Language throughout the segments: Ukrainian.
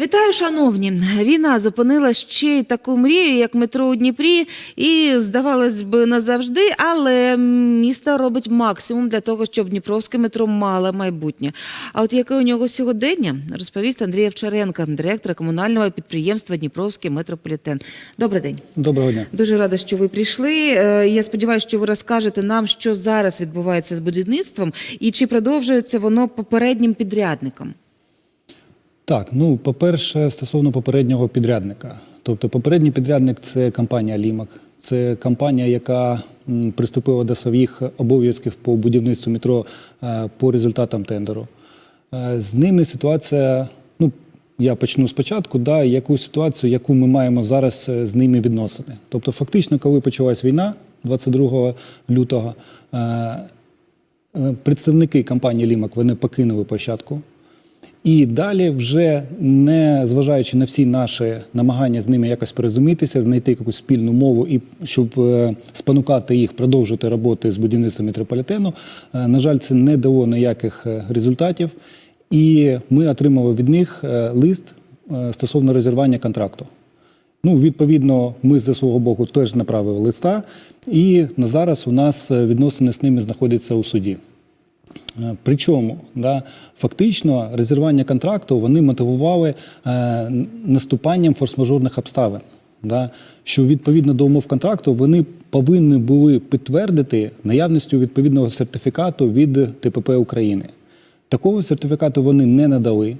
Вітаю, шановні. Війна зупинила ще й таку мрію, як метро у Дніпрі, і здавалось би назавжди, але місто робить максимум для того, щоб Дніпровське метро мало майбутнє. А от яке у нього сьогодення, розповість Андрій Овчаренко, директор комунального підприємства Дніпровський метрополітен. Добрий день. Доброго дня. Дуже рада, що ви прийшли. Е, Я сподіваюся, що ви розкажете нам, що зараз відбувається з будівництвом і чи продовжується воно попереднім підрядником. Так, ну по-перше, стосовно попереднього підрядника. Тобто, попередній підрядник це компанія Лімак. Це компанія, яка приступила до своїх обов'язків по будівництву метро е, по результатам тендеру. Е, З ними ситуація, ну я почну спочатку, да, яку ситуацію, яку ми маємо зараз е, з ними відносини. Тобто, фактично, коли почалась війна 22 лютого, представники компанії Лімак вони покинули площадку. І далі, вже не зважаючи на всі наші намагання з ними якось порозумітися, знайти якусь спільну мову і щоб е, спонукати їх продовжити роботи з будівництвом метрополітену, е, на жаль, це не дало ніяких е, результатів. І ми отримали від них лист стосовно розірвання контракту. Ну, відповідно, ми зі свого боку теж направили листа, і на зараз у нас відносини з ними знаходяться у суді. Е, Причому да, фактично розірвання контракту вони мотивували е, наступанням форс-мажорних обставин. Да, що відповідно до умов контракту вони повинні були підтвердити наявністю відповідного сертифікату від ТПП України. Такого сертифікату вони не надали.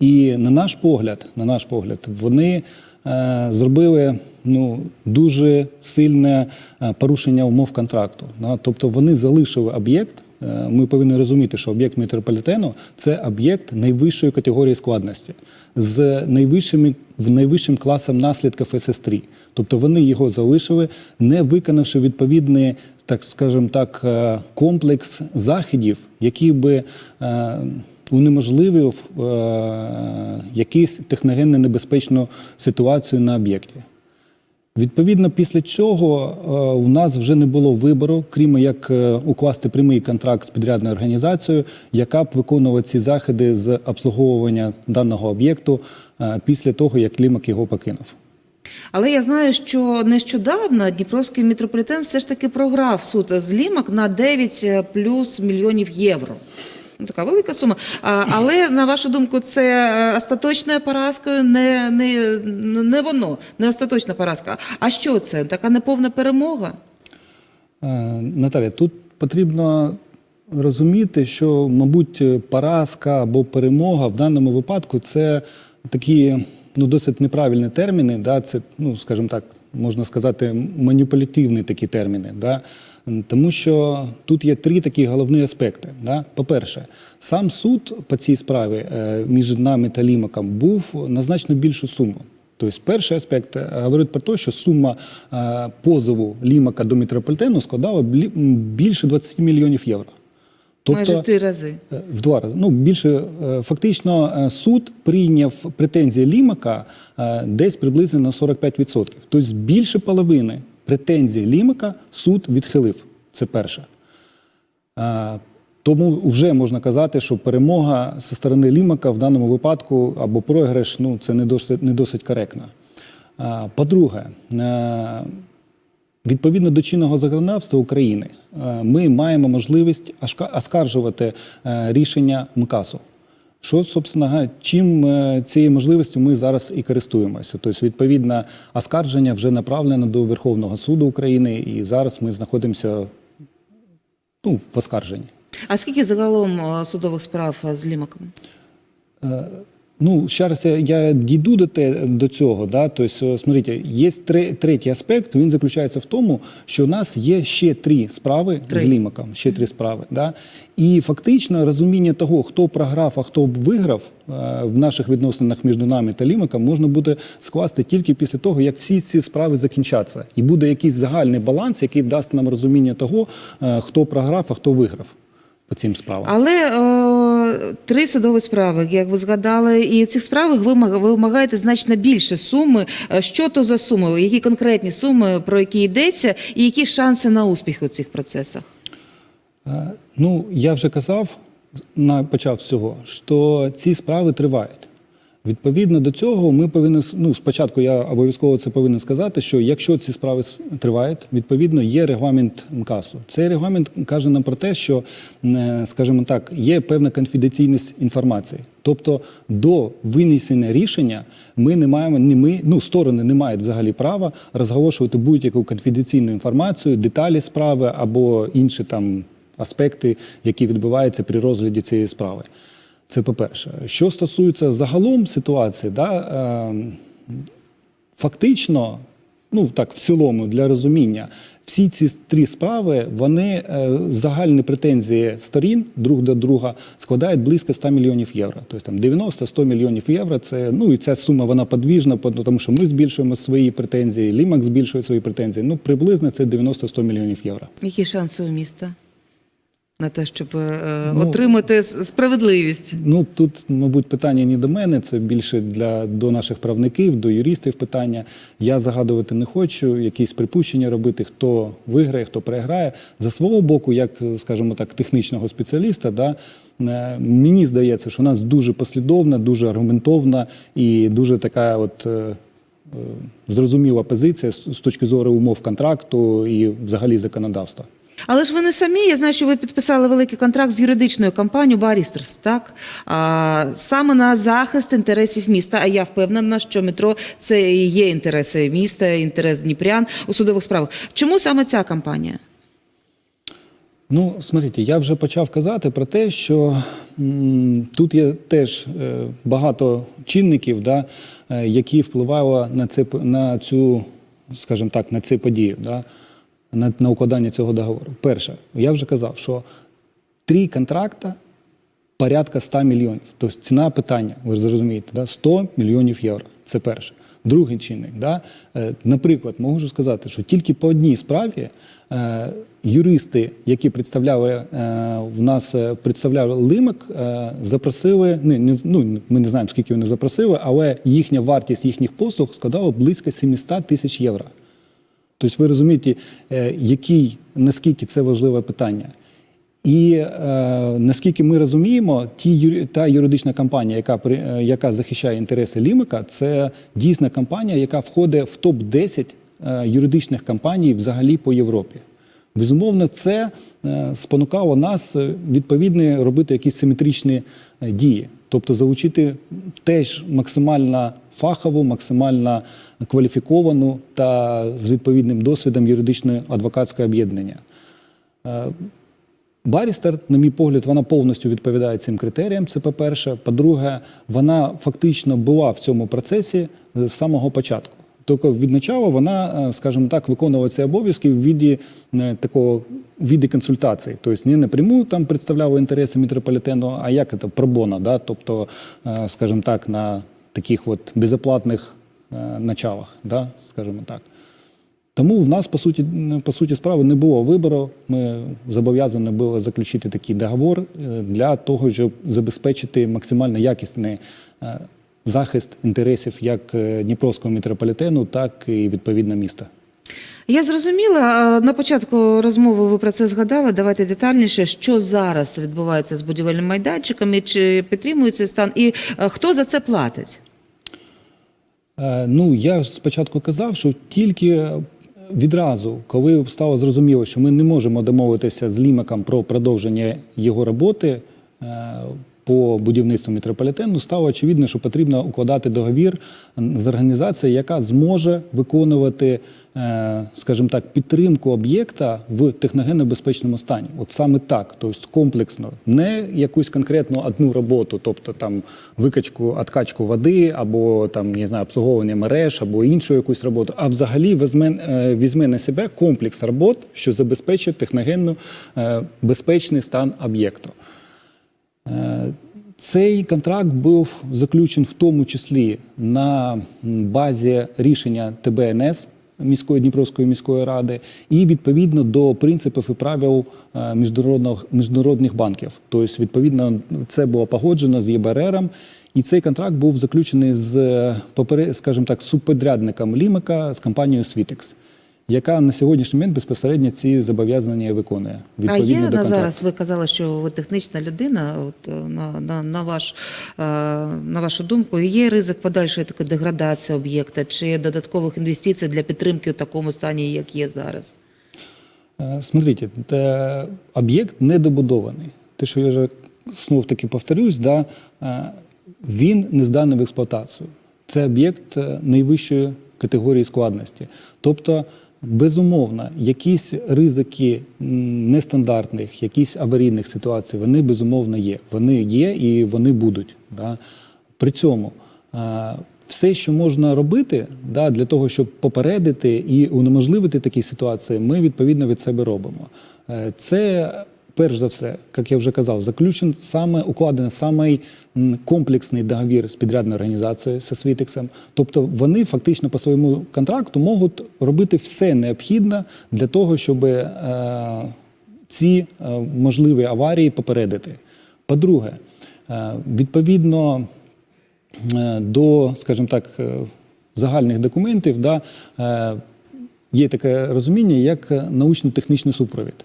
І на наш погляд, на наш погляд, вони е, зробили ну, дуже сильне е, порушення умов контракту. Да? Тобто вони залишили об'єкт. Е, Ми повинні розуміти, що об'єкт метрополітену це об'єкт найвищої категорії складності з найвищими в найвищим класом наслідків СС-3. Тобто вони його залишили, не виконавши відповідний, так скажімо так, е, комплекс заходів, які би е, унеможливив якусь техногенно небезпечну ситуацію на об'єкті. Відповідно, після чого е, у нас вже не було вибору, крім як е, укласти прямий контракт з підрядною організацією, яка б виконувала ці заходи з обслуговування даного об'єкту е, після того, як Клімак його покинув. Але я знаю, що нещодавно Дніпровський метрополітен все ж таки програв суд з Лімак на 9 плюс мільйонів євро. Ну, така велика сума. А, але на вашу думку, це е, остаточною поразкою, не, не, не воно, не остаточна поразка. А що це? Така неповна перемога? Е, Наталя, тут потрібно розуміти, що, мабуть, поразка або перемога в даному випадку це такі ну, досить неправильні терміни. Да? Це, ну, скажімо так, можна сказати, маніпулятивні такі терміни. Да? Тому що тут є три такі головні аспекти. Да? По-перше, сам суд по цій справі е, між нами та Лімаком був на значно більшу суму. Тобто, перший аспект е, говорить про те, що сума е, позову Лімака до метрополітену складала більше 20 мільйонів євро. Майже в три рази. Е, В два рази. Ну, більше е, фактично е, суд прийняв претензії Лімака десь приблизно на 45%. Тобто більше половини претензій Лімака суд відхилив. Це перше. Тому вже можна казати, що перемога зі сторони Лімака в даному випадку або програш ну, це не досить, не досить коректно. По-друге, Відповідно до чинного законодавства України, е, ми маємо можливість оскаржувати е, рішення МКАСу. Що, собственно, чим е, цією можливістю ми зараз і користуємося. Тобто, відповідно, оскарження вже направлено до Верховного суду України, і зараз ми знаходимося ну, в оскарженні. А скільки загалом судових справ з Лімаком? Ну, ще раз я, дійду до, те, до цього. Да? Тобто, смотрите, є тре, третій аспект, він заключається в тому, що у нас є ще три справи Три. з Лімаком, ще три справи. Да? І фактично розуміння того, хто програв, а хто виграв е, в наших відносинах між нами та Лімаком, можна буде скласти тільки після того, як всі ці справи закінчаться. І буде якийсь загальний баланс, який дасть нам розуміння того, е, хто програв, а хто виграв по цим справам. Але е, три судові справи, як ви згадали, і в цих справах ви вимагаєте значно більше суми. Е, Що то за суми? Які конкретні суми, про які йдеться, і які шанси на успіх у цих процесах? Е, Ну, я вже казав, на почав з цього, що ці справи тривають. Відповідно до цього, ми повинні ну, спочатку я обов'язково це повинен сказати, що якщо ці справи тривають, відповідно є регламент МКАСу. Цей регламент каже нам про те, що, е, скажімо так, є певна конфіденційність інформації. Тобто до винесення рішення ми не маємо, ні ми, ну сторони не мають взагалі права розголошувати будь-яку конфіденційну інформацію, деталі справи або інші там аспекти, які відбуваються при розгляді цієї справи. Це по-перше. Що стосується загалом ситуації, да, е, фактично, ну так, в цілому, для розуміння, всі ці три справи, вони е, загальні претензії сторін друг до друга складають близько 100 мільйонів євро. Тобто там 90-100 мільйонів євро. Це ну і ця сума вона подвіжна, тому що ми збільшуємо свої претензії, Лімак збільшує свої претензії. Ну приблизно це 90-100 мільйонів євро. Які шанси у міста на те, щоб е, Ну, отримати справедливість? Ну тут, мабуть, питання не до мене, це більше для до наших правників, до юристів питання. Я загадувати не хочу, якісь припущення робити, хто виграє, хто програє. За свого боку, як, скажімо так, технічного спеціаліста, да, е, мені здається, що у нас дуже послідовна, дуже аргументовна і дуже така от. е, е, Зрозуміла позиція з з точки зору умов контракту і взагалі законодавства. Але ж ви не самі. Я знаю, що ви підписали великий контракт з юридичною компанією Барістерс, так? А, саме на захист інтересів міста. А я впевнена, що метро це і є інтереси міста, інтерес Дніпрян у судових справах. Чому саме ця компанія? Ну, смотрите, я вже почав казати про те, що м, тут є теж е, багато чинників, да, е, які впливали на, це, на цю, скажімо так, на цю подію, да, на, на укладання цього договору. Перше, я вже казав, що три контракта порядка 100 мільйонів. Тобто ціна питання, ви ж зрозумієте, да? 100 мільйонів євро. Це перше. Другий чинник. Да? Е, Наприклад, можу сказати, що тільки по одній справі е, юристи, які представляли е, в нас представляли лимак, е, запросили, не, не, ну, ми не знаємо, скільки вони запросили, але їхня вартість їхніх послуг складала близько 700 тисяч євро. Тобто ви розумієте, е, який, наскільки це важливе питання. І е, наскільки ми розуміємо, ті, та юридична компанія, яка, при- е, яка захищає інтереси Лімика, це дійсна компанія, яка входить в топ-10 е, юридичних компаній взагалі по Європі. Безумовно, це спонукало нас відповідно робити якісь симетричні дії, тобто залучити теж максимально фахову, максимально кваліфіковану та з відповідним досвідом юридичне адвокатське об'єднання. Е, Барістер, на мій погляд, вона повністю відповідає цим критеріям. Це по-перше. По-друге, вона фактично була в цьому процесі з самого початку. Тільки від начала вона, е, скажімо так, виконувала ці обов'язки в віді е, такого віді консультацій. Тобто не напряму там представляла інтереси метрополітену, а як це пробона, да? тобто, е, скажімо так, на таких от безоплатних началах, да? скажімо так. Тому в нас, по суті, по суті справи, не було вибору. Ми зобов'язані були заключити такий договор для того, щоб забезпечити максимально якісний захист інтересів як е, Дніпровського метрополітену, так і відповідно міста. Я зрозуміла. На початку розмови ви про це згадали. Давайте детальніше, що зараз відбувається з будівельним майданчиком, і чи підтримується стан, і е, хто за це платить? Е, Ну, я спочатку казав, що тільки відразу, коли стало зрозуміло, що ми не можемо домовитися з Лімаком про продовження його роботи по будівництву метрополітену, стало очевидно, що потрібно укладати договір з організацією, яка зможе виконувати, е, скажімо так, підтримку об'єкта в техногенно безпечному стані. От саме так, тобто комплексно, не якусь конкретну одну роботу, тобто там викачку, откачку води, або там не знаю, обслуговування мереж, або іншу якусь роботу, а взагалі візьме, е, візьме на себе комплекс робот, що забезпечить техногенно е, безпечний стан об'єкту. Цей контракт був заключений в тому числі на базі рішення ТБНС міської Дніпровської міської ради, і відповідно до принципів і правил е, міжнародних, міжнародних банків. Тобто, відповідно, це було погоджено з ЄБРРом. І цей контракт був заключений з, скажімо так, субподрядником Лімика з компанією Світекс. Яка на сьогоднішній момент безпосередньо ці зобов'язання виконує А є до на контракту. зараз, ви казали, що ви технічна людина, от, е, на, на, на, ваш, е, на вашу думку, є ризик подальшої такої деградації об'єкта чи додаткових інвестицій для підтримки у такому стані, як є зараз? Е, Смотрите, об'єкт недобудований. Те, що я вже знов таки повторюсь, да, він не зданий в експлуатацію. Це об'єкт найвищої категорії складності. Тобто, безумовно, якісь ризики нестандартних, якісь аварійних ситуацій, вони безумовно є. Вони є і вони будуть. Да. При цьому е, все, що можна робити да, для того, щоб попередити і унеможливити такі ситуації, ми відповідно від себе робимо. Е, Це перш за все, як я вже казав, заключен саме укладений самий комплексний договір з підрядною організацією з Світексом. Тобто вони фактично по своєму контракту можуть робити все необхідне для того, щоб е, ці е, можливі аварії попередити. По-друге, е, відповідно е, до, скажімо так, е, загальних документів, да, е, є таке розуміння, як е, научно-технічний супровід.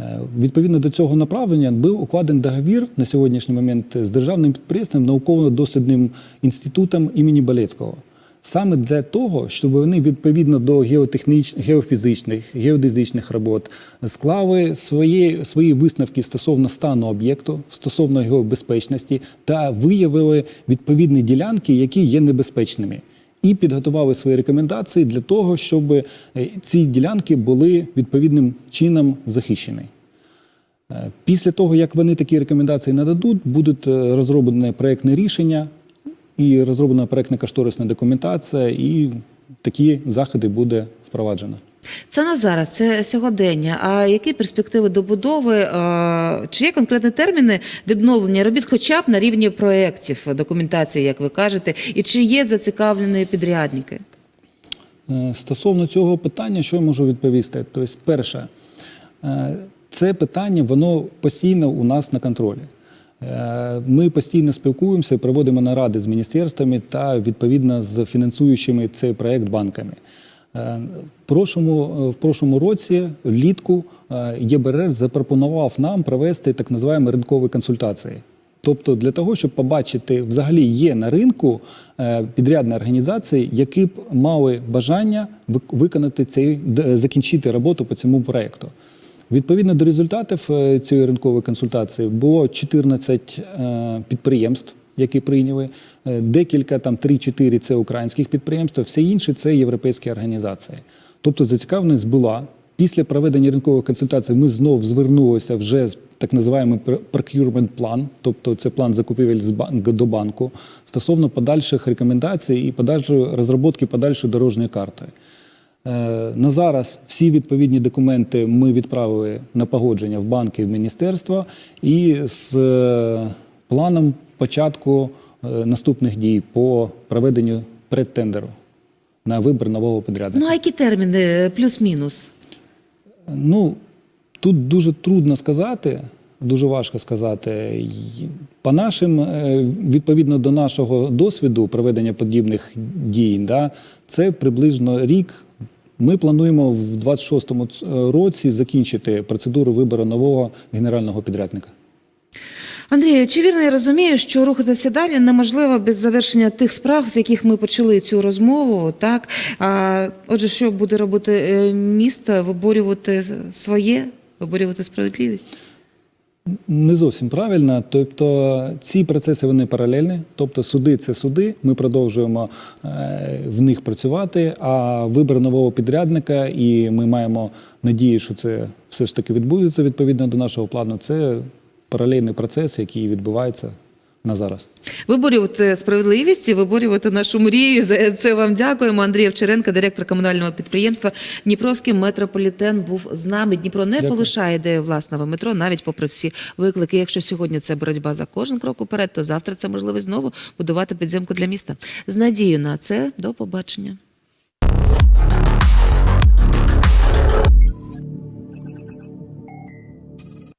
Е, Відповідно до цього направлення був укладений договір на сьогоднішній момент з державним підприємством науково-дослідним інститутом імені Балецького. Саме для того, щоб вони відповідно до геотехнічних, геофізичних, геодезичних робот склали свої, свої висновки стосовно стану об'єкту, стосовно його безпечності та виявили відповідні ділянки, які є небезпечними. І підготували свої рекомендації для того, щоб е, ці ділянки були відповідним чином захищені. Е, Після того, як вони такі рекомендації нададуть, будуть розроблене проєктне рішення і розроблена проєктна кошторисна документація, і такі заходи буде впроваджено. Це на зараз, це сьогодення. А які перспективи добудови? е, Чи є конкретні терміни відновлення робіт, хоча б на рівні проєктів, документації, як ви кажете, і чи є зацікавлені підрядники? Е, Стосовно цього питання, що я можу відповісти? Тобто, перше, е, це питання воно постійно у нас на контролі. Е, Ми постійно спілкуємося, проводимо наради з міністерствами та відповідно з фінансуючими цей проект банками. Е, В прошлому, році, влітку, е, ЄБРР запропонував нам провести так називаємо ринкові консультації. Тобто для того, щоб побачити, взагалі є на ринку е, підрядні організації, які б мали бажання вик- виконати цей закінчити роботу по цьому проекту. Відповідно до результатів е, цієї ринкової консультації було 14 е, підприємств, які прийняли. Е, Декілька там 3-4 це українських підприємств, всі інші це європейські організації. Тобто зацікавленість була. Після проведення ринкових консультацій ми знов звернулися вже з так називаємо procurement план, тобто це план закупівель з бан- до банку стосовно подальших рекомендацій і подальшої розробки подальшої дорожньої карти. Е, На зараз всі відповідні документи ми відправили на погодження в банки в міністерство і з е, планом початку е, наступних дій по проведенню предтендеру на вибір нового підрядника. Ну а які терміни плюс-мінус? Ну, тут дуже трудно сказати, дуже важко сказати. По нашим, відповідно до нашого досвіду проведення подібних дій, да, це приблизно рік. Ми плануємо в 26-му році закінчити процедуру вибору нового генерального підрядника. Андрію, чи вірно я розумію, що рухатися далі неможливо без завершення тих справ, з яких ми почали цю розмову? Так а, отже, що буде робити е, місто? Виборювати своє, виборювати справедливість? Не зовсім правильно. Тобто ці процеси вони паралельні. Тобто суди це суди. Ми продовжуємо е, в них працювати. А вибір нового підрядника, і ми маємо надію, що це все ж таки відбудеться відповідно до нашого плану. Це паралельний процес, який відбувається на зараз. Виборювати справедливість і виборювати нашу мрію. За це вам дякуємо. Андрій Овчаренко, директор комунального підприємства Дніпровський метрополітен, був з нами. Дніпро не Дякую. полишає ідею власного метро, навіть попри всі виклики. Якщо сьогодні це боротьба за кожен крок уперед, то завтра це можливо знову будувати підземку для міста. З надією на це до побачення.